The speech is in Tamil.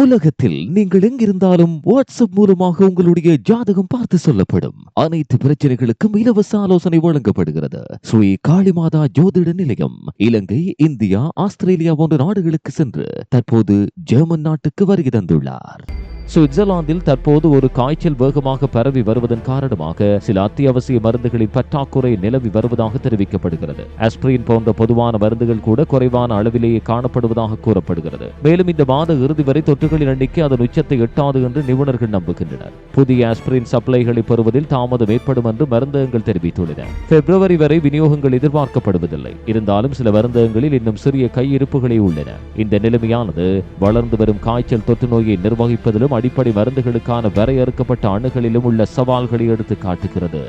உலகத்தில் நீங்கள் எங்கிருந்தாலும் வாட்ஸ்அப் மூலமாக உங்களுடைய ஜாதகம் பார்த்து சொல்லப்படும். அனைத்து பிரச்சனைகளுக்கும் இலவச ஆலோசனை வழங்கப்படுகிறது. ஸ்ரீ காளிமாதா ஜோதிட நிலையம் இலங்கை இந்தியா ஆஸ்திரேலியா போன்ற நாடுகளுக்கு சென்று தற்போது ஜெர்மன் நாட்டுக்கு வருகை தந்துள்ளார். சுவிட்சர்லாந்தில் தற்போது ஒரு காய்ச்சல் வேகமாக பரவி வருவதன் காரணமாக சில அத்தியாவசிய மருந்துகளின் பற்றாக்குறை நிலவி வருவதாக தெரிவிக்கப்படுகிறது. ஆஸ்பிரின் போன்ற பொதுவான மருந்துகள் கூட குறைவான அளவிலேயே காணப்படுவதாக கூறப்படுகிறது. மேலும் இந்த மாத இறுதி வரை தொற்றுகளின் எண்ணிக்கை அதன் உச்சத்தை எட்டாது என்று நிபுணர்கள் நம்புகின்றனர். புதிய ஆஸ்பிரின் சப்ளைகளை பெறுவதில் தாமதம் ஏற்படும் என்று மருந்தகங்கள் தெரிவித்துள்ளன. பிப்ரவரி வரை விநியோகங்கள் எதிர்பார்க்கப்படுவதில்லை. இருந்தாலும் சில மருந்தகங்களில் இன்னும் சிறிய கையிருப்புகளே உள்ளன. இந்த நிலைமையானது வளர்ந்து வரும் காய்ச்சல் தொற்று நோயை நிர்வகிப்பதிலும் அடிப்படை மருந்துகளுக்கான வரையறுக்கப்பட்ட அணுகளிலும் உள்ள சவால்களை எடுத்து காட்டுகிறது.